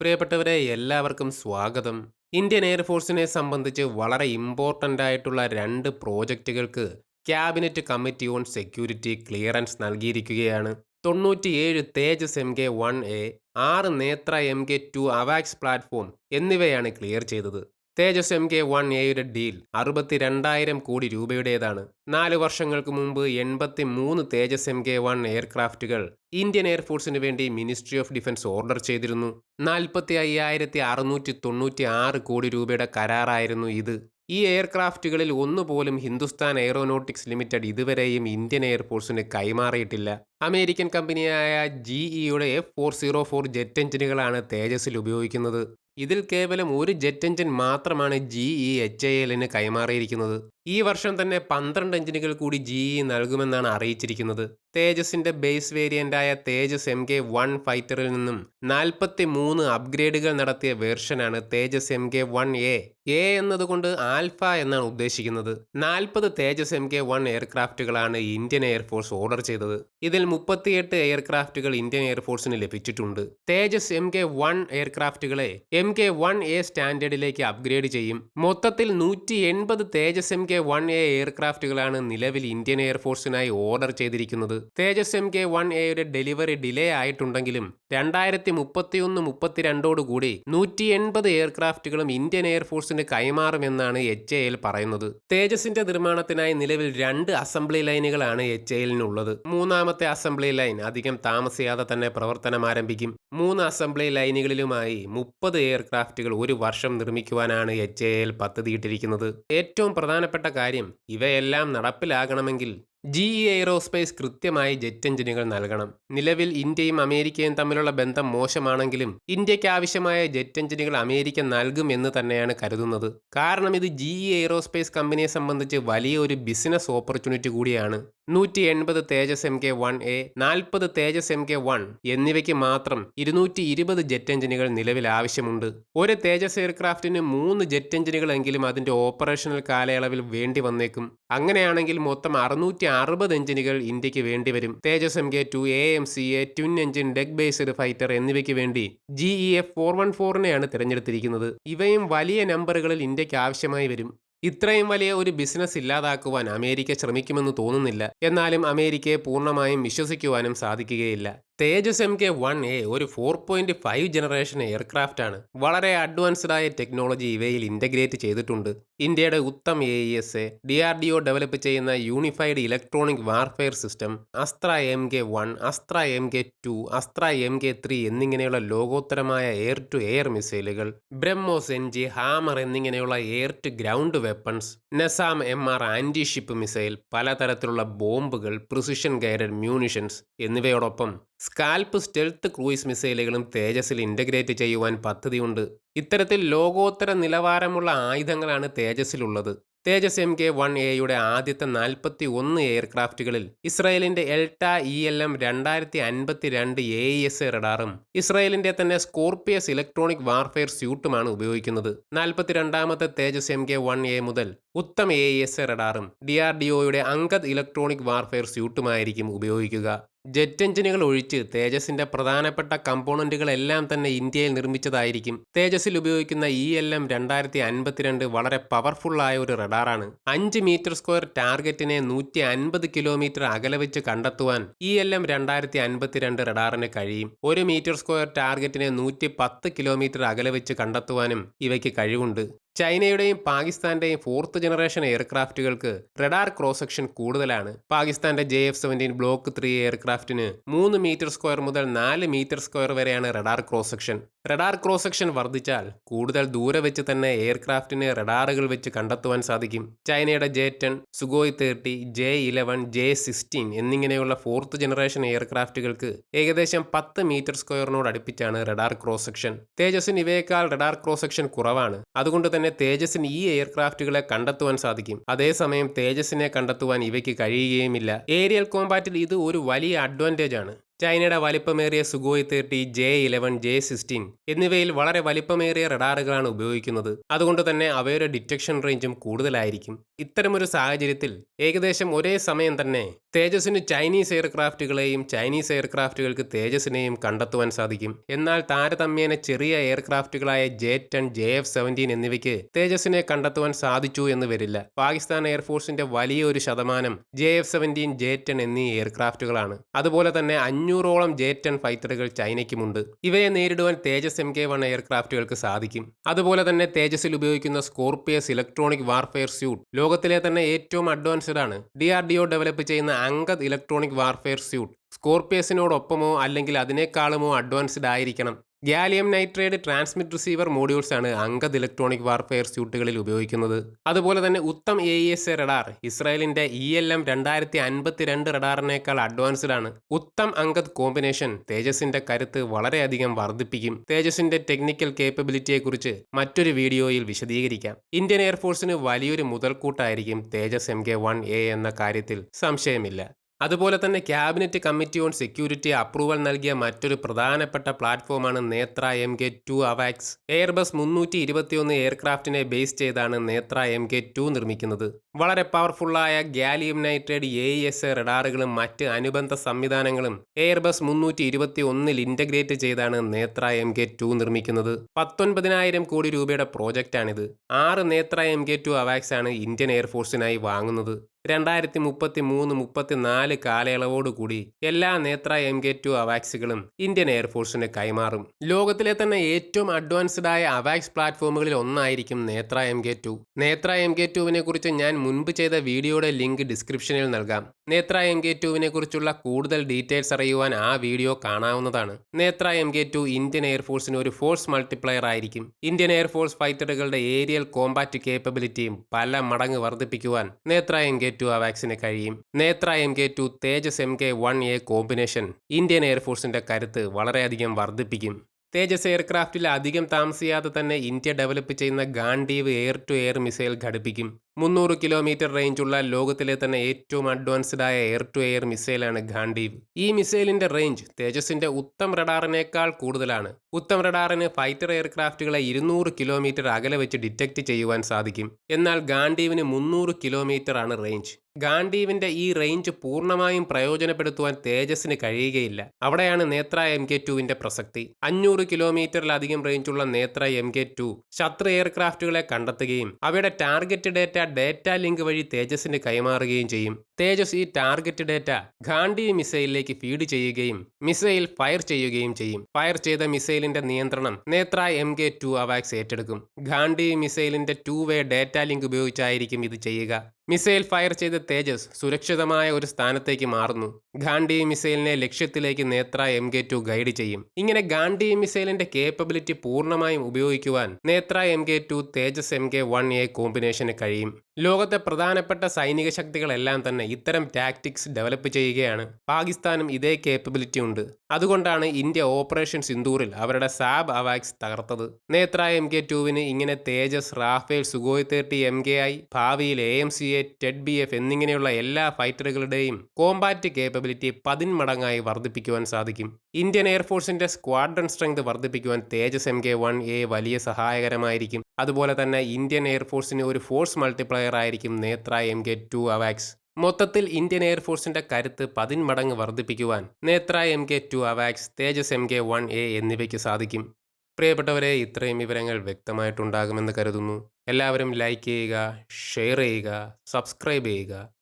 പ്രിയപ്പെട്ടവരെ എല്ലാവർക്കും സ്വാഗതം. ഇന്ത്യൻ എയർഫോഴ്സിനെ സംബന്ധിച്ച് വളരെ ഇമ്പോർട്ടന്റ് ആയിട്ടുള്ള രണ്ട് പ്രോജക്റ്റുകൾക്ക് cabinet committee on security clearance നൽകിയിരിക്കുകയാണ്. തൊണ്ണൂറ്റിയേഴ് Tejas M K one A ആറ് നേത്ര എം കെ ടു അവാക്സ് പ്ലാറ്റ്ഫോം എന്നിവയാണ് ക്ലിയർ ചെയ്തത്. തേജസ് എം കെ വൺ എയുടെ ഡീൽ അറുപത്തിരണ്ടായിരം കോടി രൂപയുടേതാണ്. നാല് വർഷങ്ങൾക്ക് മുമ്പ് എൺപത്തി മൂന്ന് തേജസ് എം കെ വൺ എയർക്രാഫ്റ്റുകൾ ഇന്ത്യൻ എയർഫോഴ്സിന് വേണ്ടി മിനിസ്ട്രി ഓഫ് ഡിഫൻസ് ഓർഡർ ചെയ്തിരുന്നു. നാൽപ്പത്തി അയ്യായിരത്തി അറുന്നൂറ്റി തൊണ്ണൂറ്റി ആറ് കോടി രൂപയുടെ കരാറായിരുന്നു ഇത്. ഈ എയർക്രാഫ്റ്റുകളിൽ ഒന്നുപോലും ഹിന്ദുസ്ഥാൻ എയറോനോട്ടിക്സ് ലിമിറ്റഡ് ഇതുവരെയും ഇന്ത്യൻ എയർഫോഴ്സിന് കൈമാറിയിട്ടില്ല. അമേരിക്കൻ കമ്പനിയായ ജിഇയുടെ F four zero four jet എഞ്ചിനുകളാണ് തേജസിൽ ഉപയോഗിക്കുന്നത്. ഇതിൽ കേവലം ഒരു ജെറ്റ് എഞ്ചിൻ മാത്രമാണ് ജി ഇ എച്ച് എ എല്ലിന് കൈമാറിയിരിക്കുന്നത്. ഈ വർഷം തന്നെ പന്ത്രണ്ട് എഞ്ചിനുകൾ കൂടി ജി ഇ നൽകുമെന്നാണ് അറിയിച്ചിരിക്കുന്നത്. തേജസിന്റെ ബേസ് വേരിയന്റായ തേജസ് എം കെ വൺ ഫൈറ്ററിൽ നിന്നും നാൽപ്പത്തി മൂന്ന് അപ്ഗ്രേഡുകൾ നടത്തിയ വേർഷനാണ് Tejas M K one A A എന്നതുകൊണ്ട് ആൽഫ എന്നാണ് ഉദ്ദേശിക്കുന്നത്. നാൽപ്പത് തേജസ് എം കെ വൺ എയർക്രാഫ്റ്റുകളാണ് ഇന്ത്യൻ എയർഫോഴ്സ് ഓർഡർ ചെയ്തത്. ഇതിൽ മുപ്പത്തിയെട്ട് എയർക്രാഫ്റ്റുകൾ ഇന്ത്യൻ എയർഫോഴ്സിന് ലഭിച്ചിട്ടുണ്ട്. തേജസ് എം കെ വൺ എയർക്രാഫ്റ്റുകളെ എം കെ വൺ എ സ്റ്റാൻഡേർഡിലേക്ക് അപ്ഗ്രേഡ് ചെയ്യും. മൊത്തത്തിൽ നൂറ്റി എൺപത് Tejas M K one A എയർക്രാഫ്റ്റുകളാണ് നിലവിൽ ഇന്ത്യൻ എയർഫോഴ്സിനായി ഓർഡർ ചെയ്തിരിക്കുന്നത്. തേജസ് എം കെ വൺ എയുടെ ഡെലിവറി ഡിലേ ആയിട്ടുണ്ടെങ്കിലും രണ്ടായിരത്തി മുപ്പത്തിയൊന്ന് മുപ്പത്തിരണ്ടോടുകൂടി നൂറ്റി എൺപത് എയർക്രാഫ്റ്റുകളും ഇന്ത്യൻ എയർഫോഴ്സിന് കൈമാറുമെന്നാണ് എച്ച് എൽ പറയുന്നത്. തേജസിന്റെ നിർമ്മാണത്തിനായി നിലവിൽ രണ്ട് അസംബ്ലി ലൈനുകളാണ് എച്ച് എല്ലിനുള്ളത് മൂന്നാമത്തെ അസംബ്ലി ലൈൻ അധികം താമസിയാതെ തന്നെ പ്രവർത്തനം ആരംഭിക്കും. മൂന്ന് അസംബ്ലി ലൈനുകളിലുമായി മുപ്പത് എയർക്രാഫ്റ്റുകൾ ഒരു വർഷം നിർമ്മിക്കുവാനാണ് എച്ച് എൽ പദ്ധതിയിട്ടിരിക്കുന്നത്. ഏറ്റവും പ്രധാനപ്പെട്ട കാര്യം ഇവയെല്ലാം നടപ്പിലാകണമെങ്കിൽ ജി ഇ എയ്റോസ്പേസ് കൃത്യമായി ജെറ്റ് എഞ്ചിനുകൾ നൽകണം. നിലവിൽ ഇന്ത്യയും അമേരിക്കയും തമ്മിലുള്ള ബന്ധം മോശമാണെങ്കിലും ഇന്ത്യയ്ക്ക് ആവശ്യമായ ജെറ്റ് എഞ്ചിനുകൾ അമേരിക്ക നൽകും എന്ന് തന്നെയാണ് കരുതുന്നത്. കാരണം ഇത് ജി ഇ എയ്റോസ്പേസ് കമ്പനിയെ സംബന്ധിച്ച് വലിയ ഒരു ബിസിനസ് ഓപ്പർച്യൂണിറ്റി കൂടിയാണ്. നൂറ്റി എൺപത് Tejas M K one A നാൽപ്പത് തേജസ് എം കെ വൺ എന്നിവയ്ക്ക് മാത്രം ഇരുന്നൂറ്റി ഇരുപത് ജെറ്റ് എഞ്ചിനുകൾ നിലവിൽ ആവശ്യമുണ്ട്. ഒരു തേജസ് എയർക്രാഫ്റ്റിന് മൂന്ന് ജെറ്റ് എഞ്ചിനുകളെങ്കിലും അതിന്റെ ഓപ്പറേഷണൽ കാലയളവിൽ വേണ്ടി വന്നേക്കും. അങ്ങനെയാണെങ്കിൽ മൊത്തം അറുന്നൂറ്റി അറുപത് എഞ്ചിനുകൾ ഇന്ത്യയ്ക്ക് വേണ്ടിവരും Tejas M K two A M C A twin engine deck based fighter എന്നിവയ്ക്ക് വേണ്ടി G E F four one ഫോറിനെയാണ് തിരഞ്ഞെടുത്തിരിക്കുന്നത്. ഇവയും വലിയ നമ്പറുകളിൽ ഇന്ത്യയ്ക്ക് ആവശ്യമായി വരും. ഇത്രയും വലിയ ഒരു ബിസിനസ് ഇല്ലാതാക്കുവാൻ അമേരിക്ക ശ്രമിക്കുമെന്ന് തോന്നുന്നില്ല. എന്നാലും അമേരിക്കയെ പൂർണമായും വിശ്വസിക്കുവാനും സാധിക്കുകയില്ല. Tejas M K one A ഒരു four point five generation aircraft ആണ്. വളരെ അഡ്വാൻസ്ഡ് ആയ ടെക്നോളജി ഇവയിൽ ഇന്റഗ്രേറ്റ് ചെയ്തിട്ടുണ്ട്. ഇന്ത്യയുടെ Uttam A E S A D R D O develop ചെയ്യുന്ന unified electronic warfare system Astra M K one Astra M K two Astra M K three എന്നിങ്ങനെയുള്ള ലോകോത്തരമായ air to air മിസൈലുകൾ BrahMos N G hammer എന്നിങ്ങനെയുള്ള air to ground weapons NASM M R anti ship missile പലതരത്തിലുള്ള ബോംബുകൾ precision guided munitions എന്നിവയോടൊപ്പം SCALP stealth cruise മിസൈലുകളും തേജസിൽ integrate ചെയ്യുവാൻ പദ്ധതിയുണ്ട്. ഇത്തരത്തിൽ ലോകോത്തര നിലവാരമുള്ള ആയുധങ്ങളാണ് തേജസിലുള്ളത് തേജസ് എം കെ വൺ എയുടെ ആദ്യത്തെ നാൽപ്പത്തി ഒന്ന് എയർക്രാഫ്റ്റുകളിൽ ഇസ്രായേലിന്റെ എൽട്ട ഇ എൽ എം രണ്ടായിരത്തി അൻപത്തി രണ്ട് എ എസ് റഡാറും ഇസ്രായേലിന്റെ തന്നെ സ്കോർപ്പിയസ് ഇലക്ട്രോണിക് വാർഫെയർ സ്യൂട്ടുമാണ് ഉപയോഗിക്കുന്നത്. നാൽപ്പത്തിരണ്ടാമത്തെ Tejas M K one A മുതൽ ഉത്തം എ എസ് റഡാറും ഡി ആർ ഡി ഒയുടെ അങ്കദ് ഇലക്ട്രോണിക് വാർഫെയർ സ്യൂട്ടുമായിരിക്കും ഉപയോഗിക്കുക. ജെറ്റ് എഞ്ചിനുകൾ ഒഴിച്ച് തേജസിന്റെ പ്രധാനപ്പെട്ട കമ്പോണന്റുകളെല്ലാം തന്നെ ഇന്ത്യയിൽ നിർമ്മിച്ചതായിരിക്കും. തേജസിൽ ഉപയോഗിക്കുന്ന ഇ എൽ എം രണ്ടായിരത്തി അൻപത്തിരണ്ട് വളരെ പവർഫുള്ളായ ഒരു റഡാറാണ്. അഞ്ച് മീറ്റർ സ്ക്വയർ ടാർഗറ്റിനെ നൂറ്റി അൻപത് കിലോമീറ്റർ അകലെ വെച്ച് കണ്ടെത്തുവാൻ ഇ എൽ എം രണ്ടായിരത്തി അൻപത്തിരണ്ട് റഡാറിന് കഴിയും. ഒരു മീറ്റർ സ്ക്വയർ ടാർഗറ്റിനെ നൂറ്റി പത്ത് കിലോമീറ്റർ അകലെ വെച്ച് കണ്ടെത്തുവാനും ഇവയ്ക്ക് കഴിവുണ്ട്. ചൈനയുടെയും പാകിസ്ഥാന്റെയും ഫോർത്ത് ജനറേഷൻ എയർക്രാഫ്റ്റുകൾക്ക് റഡാർ ക്രോസ് സെക്ഷൻ കൂടുതലാണ്. പാകിസ്ഥാന്റെ J F seventeen block three എയർക്രാഫ്റ്റിന് മൂന്ന് മീറ്റർ സ്ക്വയർ മുതൽ നാല് മീറ്റർ സ്ക്വയർ വരെയാണ് radar cross section. Radar cross section വർദ്ധിച്ചാൽ കൂടുതൽ ദൂരെ വെച്ച് തന്നെ എയർക്രാഫ്റ്റിനെ റഡാറുകൾ വെച്ച് കണ്ടെത്തുവാൻ സാധിക്കും. ചൈനയുടെ J ten Sukhoi thirty J eleven J sixteen എന്നിങ്ങനെയുള്ള ഫോർത്ത് ജനറേഷൻ എയർക്രാഫ്റ്റുകൾക്ക് ഏകദേശം പത്ത് മീറ്റർ സ്ക്വയറിനോട് അടുപ്പിച്ചാണ് റഡാർ ക്രോസ് സെക്ഷൻ. തേജസിന് ഇവയേക്കാൾ റഡാർ ക്രോസ് സെക്ഷൻ കുറവാണ്. അതുകൊണ്ട് തന്നെ തേജസിന് ഈ എയർക്രാഫ്റ്റുകളെ കണ്ടെത്തുവാൻ സാധിക്കും. അതേസമയം തേജസിനെ കണ്ടെത്തുവാൻ ഇവയ്ക്ക് കഴിയുകയുമില്ല. ഏരിയൽ കോമ്പാറ്റിൽ ഇത് ഒരു വലിയ അഡ്വാന്റേജ് ആണ് ചൈനയുടെ വലിപ്പമേറിയ Sukhoi thirty J eleven J sixteen എന്നിവയിൽ വളരെ വലിപ്പമേറിയ റഡാറുകളാണ് ഉപയോഗിക്കുന്നത്. അതുകൊണ്ട് തന്നെ അവയുടെ ഡിറ്റക്ഷൻ റേഞ്ചും കൂടുതലായിരിക്കും. ഇത്തരമൊരു സാഹചര്യത്തിൽ ഏകദേശം ഒരേ സമയം തന്നെ തേജസിന് ചൈനീസ് എയർക്രാഫ്റ്റുകളെയും ചൈനീസ് എയർക്രാഫ്റ്റുകൾക്ക് തേജസിനെയും കണ്ടെത്തുവാൻ സാധിക്കും. എന്നാൽ താരതമ്യേന ചെറിയ എയർക്രാഫ്റ്റുകളായ J ten J F seventeen എന്നിവയ്ക്ക് തേജസിനെ കണ്ടെത്തുവാൻ സാധിച്ചു എന്ന് വരില്ല. പാകിസ്ഥാൻ എയർഫോഴ്സിന്റെ വലിയ ഒരു ശതമാനം J F seventeen J ten എന്നീ എയർക്രാഫ്റ്റുകളാണ് അതുപോലെ തന്നെ അഞ്ഞൂറോളം ജെ ടെൻ ഫൈറ്ററുകൾ ചൈനയ്ക്കുമുണ്ട്. ഇവയെ നേരിടുവാൻ തേജസ് എം കെ വൺ എയർക്രാഫ്റ്റുകൾക്ക് സാധിക്കും. അതുപോലെ തന്നെ തേജസിൽ ഉപയോഗിക്കുന്ന സ്കോർപിയസ് ഇലക്ട്രോണിക് വാർഫെയർ സ്യൂട്ട് ലോകത്തിലെ തന്നെ ഏറ്റവും അഡ്വാൻസ്ഡ് ആണ് D R D O develop ചെയ്യുന്ന അങ്കദ് ഇലക്ട്രോണിക് വാർഫെയർ സ്യൂട്ട്. സ്കോർപിയസിനോടൊപ്പമോ അല്ലെങ്കിൽ അതിനേക്കാളുമോ അഡ്വാൻസ്ഡ് ആയിരിക്കണം. Gallium nitride transmit receiver modules ആണ് അങ്കദ് ഇലക്ട്രോണിക് വാർഫെയർ സ്യൂട്ടുകളിൽ ഉപയോഗിക്കുന്നത്. അതുപോലെ തന്നെ Uttam A S A radar ഇസ്രായേലിന്റെ ഇ എൽ എം രണ്ടായിരത്തി അൻപത്തിരണ്ട് റഡാറിനേക്കാൾ അഡ്വാൻസ്ഡ് ആണ്. ഉത്തം അങ്കദ് കോമ്പിനേഷൻ തേജസിന്റെ കരുത്ത് വളരെയധികം വർദ്ധിപ്പിക്കും. തേജസിന്റെ ടെക്നിക്കൽ കേപ്പബിലിറ്റിയെക്കുറിച്ച് മറ്റൊരു വീഡിയോയിൽ വിശദീകരിക്കാം. ഇന്ത്യൻ എയർഫോഴ്സിന് വലിയൊരു മുതൽക്കൂട്ടായിരിക്കും Tejas M K one A എന്ന കാര്യത്തിൽ സംശയമില്ല. അതുപോലെ തന്നെ cabinet committee on security approval നൽകിയ മറ്റൊരു പ്രധാനപ്പെട്ട പ്ലാറ്റ്ഫോമാണ് നേത്ര എം കെ ടു അവാക്സ് എയർബസ് മുന്നൂറ്റി ഇരുപത്തിയൊന്ന് എയർക്രാഫ്റ്റിനെ ബേസ് ചെയ്താണ് നേത്ര എം കെ ടു നിർമ്മിക്കുന്നത്. വളരെ പവർഫുള്ളായ gallium nitride A S A റഡാറുകളും മറ്റ് അനുബന്ധ സംവിധാനങ്ങളും എയർബസ് മുന്നൂറ്റി ഇരുപത്തി ഒന്നിൽ ഇന്റഗ്രേറ്റ് ചെയ്താണ് നേത്ര എം കെ ടു നിർമ്മിക്കുന്നത്. പത്തൊൻപതിനായിരം കോടി രൂപയുടെ പ്രോജക്റ്റാണിത്. ആറ് നേത്ര എം കെ ടു അവാക്സ് ആണ് ഇന്ത്യൻ എയർഫോഴ്സിനായി വാങ്ങുന്നത്. രണ്ടായിരത്തി മുപ്പത്തി മൂന്ന് മുപ്പത്തിനാല് കാലയളവോടുകൂടി എല്ലാ നേത്ര എം കെ ടു അവാക്സുകളും ഇന്ത്യൻ എയർഫോഴ്സിന് കൈമാറും. ലോകത്തിലെ തന്നെ ഏറ്റവും അഡ്വാൻസ്ഡ് ആയ അവാക്സ് പ്ലാറ്റ്ഫോമുകളിൽ ഒന്നായിരിക്കും Netra M K two. Netra M K ടുവിനെ കുറിച്ച് ഞാൻ മുൻപ് ചെയ്ത വീഡിയോയുടെ ലിങ്ക് ഡിസ്ക്രിപ്ഷനിൽ നൽകാം. നേത്ര എം കെ ടുവിനെ കുറിച്ചുള്ള കൂടുതൽ ഡീറ്റെയിൽസ് അറിയുവാൻ ആ വീഡിയോ കാണാവുന്നതാണ്. Netra M K two Indian എയർഫോഴ്സിന് ഒരു ഫോഴ്സ് മൾട്ടിപ്ലയർ ആയിരിക്കും. ഇന്ത്യൻ എയർഫോഴ്സ് ഫൈറ്ററുകളുടെ ഏരിയൽ കോമ്പാറ്റ് കേപ്പബിലിറ്റിയും പല മടങ്ങ് വർദ്ധിപ്പിക്കുവാൻ നേത്ര എം കെ ടു ആ വാക്സിന് കഴിയും. Netra M K two Tejas M K one A combination Indian എയർഫോഴ്സിന്റെ കരുത്ത് വളരെയധികം വർദ്ധിപ്പിക്കും. തേജസ് എയർക്രാഫ്റ്റിൽ അധികം താമസിയാതെ തന്നെ ഇന്ത്യ ഡെവലപ്പ് ചെയ്യുന്ന Gandiv air to air missile ഘടിപ്പിക്കും. മുന്നൂറ് കിലോമീറ്റർ റേഞ്ചുള്ള ലോകത്തിലെ തന്നെ ഏറ്റവും അഡ്വാൻസ്ഡ് ആയ എയർ ടു എയർ മിസൈലാണ് ഗാന്ധീവ്. ഈ മിസൈലിന്റെ റേഞ്ച് തേജസിന്റെ ഉത്തം റഡാറിനേക്കാൾ കൂടുതലാണ്. ഉത്തം റഡാറിന് ഫൈറ്റർ എയർക്രാഫ്റ്റുകളെ ഇരുന്നൂറ് കിലോമീറ്റർ അകലെ വെച്ച് ഡിറ്റക്ട് ചെയ്യുവാൻ സാധിക്കും. എന്നാൽ ഗാന്ധീവിന് മുന്നൂറ് കിലോമീറ്റർ ആണ് റേഞ്ച് ഗാന്ധീവിന്റെ ഈ റേഞ്ച് പൂർണമായും പ്രയോജനപ്പെടുത്തുവാൻ തേജസിന് കഴിയുകയില്ല. അവിടെയാണ് നേത്ര എം കെ ടുവിന്റെ പ്രസക്തി. അഞ്ഞൂറ് കിലോമീറ്ററിലധികം റേഞ്ചുള്ള നേത്ര എം കെ ടു ശത്രു എയർക്രാഫ്റ്റുകളെ കണ്ടെത്തുകയും അവയുടെ ടാർഗറ്റ് ഡേറ്റ ഡേറ്റ ലിങ്ക് വഴി തേജസിന് കൈമാറുകയും ചെയ്യും. തേജസ് ഈ ടാർഗറ്റ് ഡേറ്റ ഗാന്ധി മിസൈലിലേക്ക് ഫീഡ് ചെയ്യുകയും മിസൈൽ ഫയർ ചെയ്യുകയും ചെയ്യും. ഫയർ ചെയ്ത മിസൈലിന്റെ നിയന്ത്രണം നേത്ര എം കെ ടു അവാക്സ് ഏറ്റെടുക്കും. ഗാന്ധി മിസൈലിന്റെ ടു വേ ഡേറ്റ ലിങ്ക് ഉപയോഗിച്ചായിരിക്കും ഇത് ചെയ്യുക. മിസൈൽ ഫയർ ചെയ്ത തേജസ് സുരക്ഷിതമായ ഒരു സ്ഥാനത്തേക്ക് മാറുന്നു. ഗാന്ധി മിസൈലിനെ ലക്ഷ്യത്തിലേക്ക് നേത്ര എം കെ ടു ഗൈഡ് ചെയ്യും. ഇങ്ങനെ ഗാന്ധി മിസൈലിന്റെ കേപ്പബിലിറ്റി പൂർണമായും ഉപയോഗിക്കുവാൻ Netra M K two Tejas M K one A കോമ്പിനേഷന് കഴിയും. ലോകത്തെ പ്രധാനപ്പെട്ട സൈനിക ശക്തികളെല്ലാം തന്നെ ഇത്തരം ടാക്ടിക്സ് ഡെവലപ്പ് ചെയ്യുകയാണ്. പാകിസ്ഥാനും ഇതേ കേപ്പബിലിറ്റി ഉണ്ട്. അതുകൊണ്ടാണ് ഇന്ത്യ ഓപ്പറേഷൻ സിന്ദൂറിൽ അവരുടെ സാബ് അവാക്സ് തകർത്തത്. നേത്ര എം കെ ടുവിന് ഇങ്ങനെ Tejas Rafale Sukhoi thirty M K I ഭാവിയിൽ A M C A TED B F എന്നിങ്ങനെയുള്ള എല്ലാ ഫൈറ്ററുകളുടെയും കോമ്പാറ്റ് കേപ്പബിലിറ്റി പതിന്മടങ്ങായി വർദ്ധിപ്പിക്കുവാൻ സാധിക്കും. ഇന്ത്യൻ എയർഫോഴ്സിന്റെ squadron strength വർദ്ധിപ്പിക്കുവാൻ Tejas M K one A വലിയ സഹായകരമായിരിക്കും. അതുപോലെ തന്നെ ഇന്ത്യൻ എയർഫോഴ്സിന് ഒരു ഫോഴ്സ് മൾട്ടിപ്ലയർ ആയിരിക്കും നേത്ര എം കെ ടു അവാക്സ്. മൊത്തത്തിൽ ഇന്ത്യൻ എയർഫോഴ്സിന്റെ കരുത്ത് പതിന്മടങ്ങ് വർദ്ധിപ്പിക്കുവാൻ Netra M K two AVAX Tejas M K one A എന്നിവയ്ക്ക് സാധിക്കും. പ്രിയപ്പെട്ടവരെ ഇത്രയും വിവരങ്ങൾ വ്യക്തമായിട്ടുണ്ടാകുമെന്ന് കരുതുന്നു. എല്ലാവരും ലൈക്ക് ചെയ്യുക ഷെയർ ചെയ്യുക സബ്സ്ക്രൈബ് ചെയ്യുക.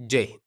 ജയ്